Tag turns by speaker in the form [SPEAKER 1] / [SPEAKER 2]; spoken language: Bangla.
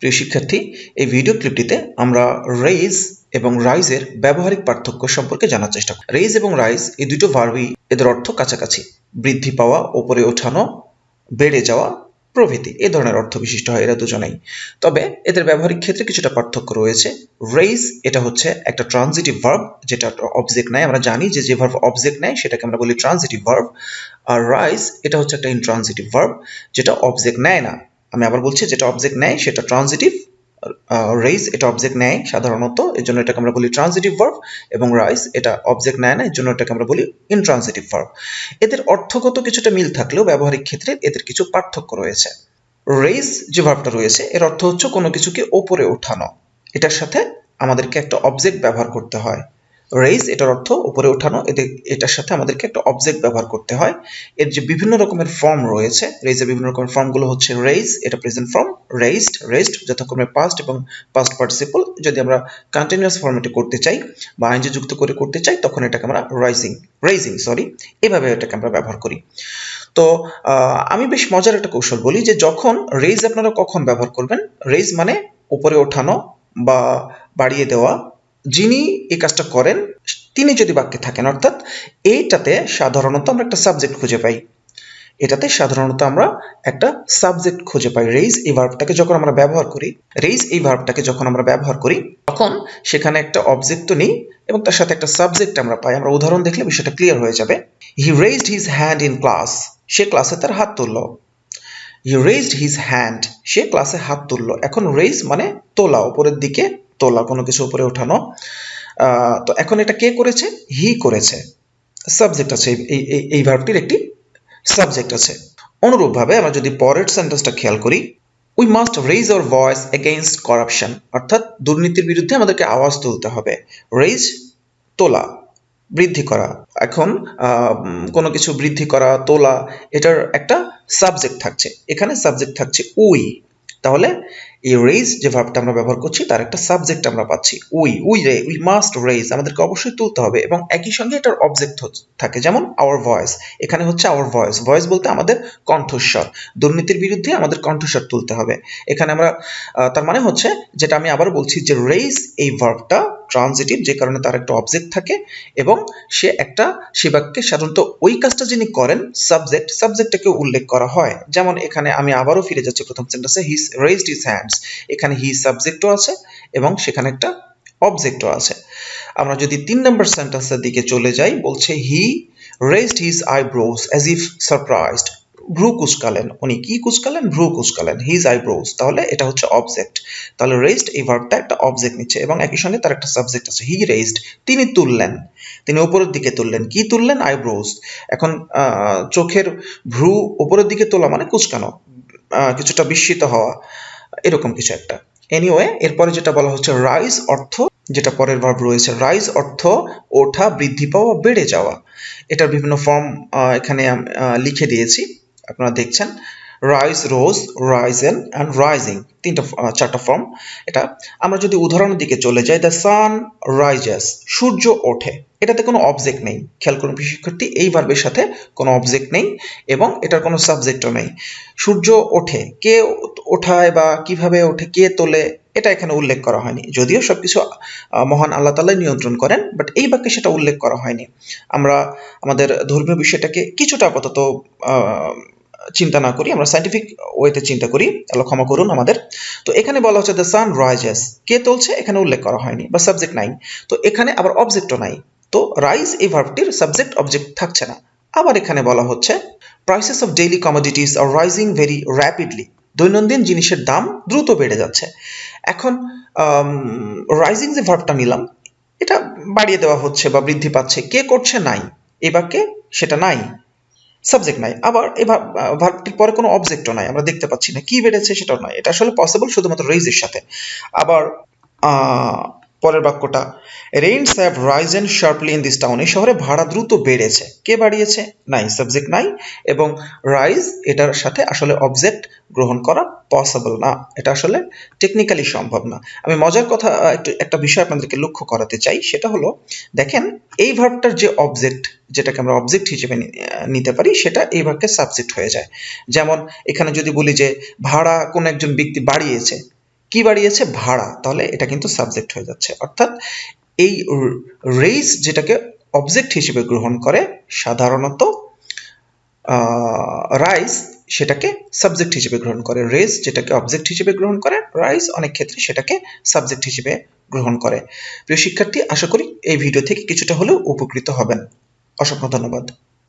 [SPEAKER 1] প্রিয় শিক্ষার্থী, এই ভিডিও ক্লিপটিতে আমরা রেইজ এবং রাইজের ব্যবহারিক পার্থক্য সম্পর্কে জানার চেষ্টা করি রেইজ এবং রাইজ এই দুটো ভার্বই এদের অর্থ কাছাকাছি। বৃদ্ধি পাওয়া, ওপরে ওঠানো, বেড়ে যাওয়া, প্রভৃতি। এ ধরনের অর্থ বিশিষ্ট হয়, এরা দুজনেই। তবে এদের ব্যবহারিক ক্ষেত্রে কিছুটা পার্থক্য রয়েছে। রেইজ এটা হচ্ছে একটা ট্রানজিটিভ ভার্ব যেটা অবজেক্ট নেয়। আমরা জানি যে যে ভার্ব অবজেক্ট নেয়, সেটাকে আমরা বলি ট্রানজিটিভ ভার্ব আর রাইজ এটা হচ্ছে একটা ইনট্রানজিটিভ ভার্ব যেটা অবজেক্ট নেয় না। আমি আবার বলছি, যেটা অবজেক্ট নেয় সেটা ট্রানজিটিভ রেইজ এটা অবজেক্ট নেয় সাধারণত, এর জন্য এটাকে আমরা বলি ট্রানজিটিভ ভার্ব এবং রাইজ এটা অবজেক্ট নেয় না, এর জন্য এটাকে আমরা বলি ইনট্রানজিটিভ ভার্ব এদের অর্থগত কিছুটা মিল থাকলেও ব্যবহারিক ক্ষেত্রে এদের কিছু পার্থক্য রয়েছে। রেইজ যে ভার্বটা রয়েছে, এর অর্থ হচ্ছে কোনো কিছুকে ওপরে ওঠানো। এটার সাথে আমাদেরকে একটা অবজেক্ট ব্যবহার করতে হয়। রেইজ এটার অর্থ উপরে ওঠানো এদের এটার সাথে আমাদেরকে একটা অবজেক্ট ব্যবহার করতে হয়। এর যে বিভিন্ন রকমের ফর্ম রয়েছে রেইজের বিভিন্ন রকমের ফর্মগুলো হচ্ছে রেইজ এটা প্রেজেন্ট ফর্ম রেইজড রেস্ট যথাক্রমে পাস্ট এবং পাস্ট পার্টিসিপল যদি আমরা কন্টিনিউয়াস ফর্মেটে করতে চাই বা আইনজি যুক্ত করে করতে চাই, তখন এটাকে আমরা রাইজিং রেইজিং সরি এভাবে এটাকে আমরা ব্যবহার করি। তো আমি বেশ মজার একটা কৌশল বলি যে যখন রেইজ আপনারা কখন ব্যবহার করবেন রেইজ মানে উপরে ওঠানো বা বাড়িয়ে দেওয়া। যিনি এই কাজটা করেন, তিনি যদি বাক্যে থাকেন, অর্থাৎ এইটাতে সাধারণত আমরা একটা সাবজেক্ট খুঁজে পাই। এটাতে সাধারণত আমরা একটা সাবজেক্ট খুঁজে পাই। রেইজ এই ভার্বটাকে যখন আমরা ব্যবহার করি রেইজ এই ভার্বটাকে যখন আমরা ব্যবহার করি, তখন সেখানে একটা অবজেক্ট তো নেই এবং তার সাথে একটা সাবজেক্ট আমরা পাই। আমরা উদাহরণ দেখলে বিষয়টা ক্লিয়ার হয়ে যাবে। He raised his hand in class সে ক্লাসে তার হাত তুলল। হি রেইজড হিজ হ্যান্ড সে ক্লাসে হাত তুলল। এখন রেইজ মানে তোলা, উপরের দিকে তোলা, কোনো কিছু উপরে ওঠানো। তো এখন এটা কে করেছে? হি করেছে। সাবজেক্ট আছে, এই এই ভার্বটির একটি সাবজেক্ট আছে। অনুরূপভাবে আমরা যদি পরের সেন্টেন্সটা খেয়াল করি we must raise our voice against corruption অর্থাৎ দুর্নীতির বিরুদ্ধে আমাদেরকে আওয়াজ তুলতে হবে। রেইজ তোলা, বৃদ্ধি করা। এখন কোনো কিছু বৃদ্ধি করা, তোলা, এটার একটা সাবজেক্ট থাকছে। এখানে সাবজেক্ট থাকছে উই। তাহলে এই রেইজ যে ভার্বটা আমরা ব্যবহার করছি, তার একটা সাবজেক্ট আমরা পাচ্ছি। We we ray, we must raise আমাদেরকে অবশ্যই তুলতে হবে এবং একই সঙ্গে এটার অবজেক্ট থাকে যেমন আওয়ার ভয়েস এখানে হচ্ছে আওয়ার ভয়েস ভয়েস বলতে আমাদের কণ্ঠস্বর। দুর্নীতির বিরুদ্ধে আমাদের কণ্ঠস্বর তুলতে হবে। এখানে আমরা তার মানে হচ্ছে যেটা আমি আবার বলছি যে রেইজ এই ভার্বটা ট্রানজিটিভ যে কারণে তার একটা অবজেক্ট থাকে এবং সে একটা সে বাক্যে সাধারণত ওই কাজটা যিনি করেন সাবজেক্ট সাবজেক্টটাকে উল্লেখ করা হয়। যেমন এখানে আমি আবারও ফিরে যাচ্ছি প্রথম সেন্টেন্সে হিস রেইজড হিজ হ্যান্ডস এখানে হি সাবজেক্টও আছে এবং সেখানে একটা অবজেক্টও আছে। আমরা যদি তিন নম্বর সেন্টেন্সের দিকে চলে যাই, বলছে he raised his eyebrows as if surprised ভ্রু কুচকালেন। উনি কি কুচকালেন? ভ্রু কুচকালেন। হিজ আইব্রোজ তাহলে এটা হচ্ছে অবজেক্ট তাহলে রেজড এই ভার্বটা একটা অবজেক্ট নিচ্ছে এবং একই সঙ্গে তার একটা সাবজেক্ট আছে। হি রেজড তিনি তুললেন। তিনি উপরের দিকে তুললেন। কি তুললেন? আইব্রোজ এখন চোখের ভ্রু উপরের দিকে তোলা মানে কুচকানো কিছুটা বিস্মিত হওয়া। এরকম কিছু একটা। এনিওয়ে এরপরে যেটা বলা হচ্ছে রাইজ অর্থ, যেটা পরের ভাব রয়েছে রাইজ অর্থ ওঠা, বৃদ্ধি পাওয়া, বেড়ে যাওয়া। এটার বিভিন্ন ফর্ম এখানে লিখে দিয়েছি, আপনারা দেখছেন। Rise rose risen and rising তিনটা চারটা ফর্ম এটা আমরা যদি উদাহরণের দিকে চলে যাই দ্য সান রাইজেস সূর্য ওঠে। এটাতে কোনো অবজেক্ট নেই। খেয়াল করুন শিক্ষার্থী এই ভার্বের সাথে কোনো অবজেক্ট নেই এবং এটার কোনো সাবজেক্টও নেই। সূর্য ওঠে। কে ওঠায় বা কীভাবে ওঠে, কে তোলে, এটা এখানে উল্লেখ করা হয়নি। যদিও সবকিছু মহান আল্লাহ তাল্লাহ নিয়ন্ত্রণ করেন বাট এই বাক্যে সেটা উল্লেখ করা হয়নি। আমরা আমাদের ধর্মীয় বিষয়টাকে কিছুটা আপাতত চিন্তা না করি, আমরা সাইন্টিফিক ওয়েতে চিন্তা করি, আল্লাহ ক্ষমা করুন আমাদের। তো এখানে বলা হচ্ছে দ্য সান রাইজেস কে তুলছে? এখানে উল্লেখ করা হয়নি, বা সাবজেক্ট নাই। তো এখানে আবার অবজেক্টও নাই। তো রাইজ এই ভার্বটির সাবজেক্ট অবজেক্ট থাকছে না। আবার এখানে বলা হচ্ছে prices of daily commodities are rising very rapidly দৈনন্দিন জিনিসের দাম দ্রুত বেড়ে যাচ্ছে। এখন রাইজিং যে ভার্বটা নিলাম, এটা বাড়িয়ে দেওয়া হচ্ছে বা বৃদ্ধি পাচ্ছে। কে করছে নাই? এই বাক্যে সেটা নাই। সাবজেক্ট নাই। আবার এই ভার্বটির পরে কোনো অবজেক্টও নাই। আমরা দেখতে পাচ্ছি না। কি বেড়েছে সেটাও নাই। এটা আসলে পসিবল শুধুমাত্র রেইজের সাথে। আবার পরের বাক্যটা rents have risen sharply in this town এই শহরে ভাড়া দ্রুত বেড়েছে। কে বাড়িয়েছে? নাই সাবজেক্ট নাই। এবং রাইজ এটার সাথে আসলে অবজেক্ট গ্রহণ করা পসিবল না। এটা আসলে টেকনিক্যালি সম্ভব না। আমি মজার কথা একটু, একটা বিষয় আপনাদেরকে লক্ষ্য করাতে চাই। সেটা হলো, দেখেন, এই ভার্বটার যে অবজেক্ট যেটাকে আমরা অবজেক্ট হিসেবে নিতে পারি, সেটা এই ভার্বকে সাবজেক্ট হয়ে যায়। যেমন এখানে যদি বলি যে, ভাড়া কোন একজন ব্যক্তি বাড়িয়েছে, কি বাড়িয়েছে? ভাড়া। তাহলে এটা কিন্তু সাবজেক্ট হয়ে যাচ্ছে। অর্থাৎ এই রেইজ যেটাকে অবজেক্ট হিসেবে গ্রহণ করে, সাধারণত রাইস সেটাকে সাবজেক্ট হিসেবে গ্রহণ করে। রেজ যেটাকে অবজেক্ট হিসেবে গ্রহণ করে রাইস অনেক ক্ষেত্রে সেটাকে সাবজেক্ট হিসেবে গ্রহণ করে। প্রিয় শিক্ষার্থী, আশা করি এই ভিডিও থেকে কিছুটা হলেও উপকৃত হবেন। অসংখ্য ধন্যবাদ।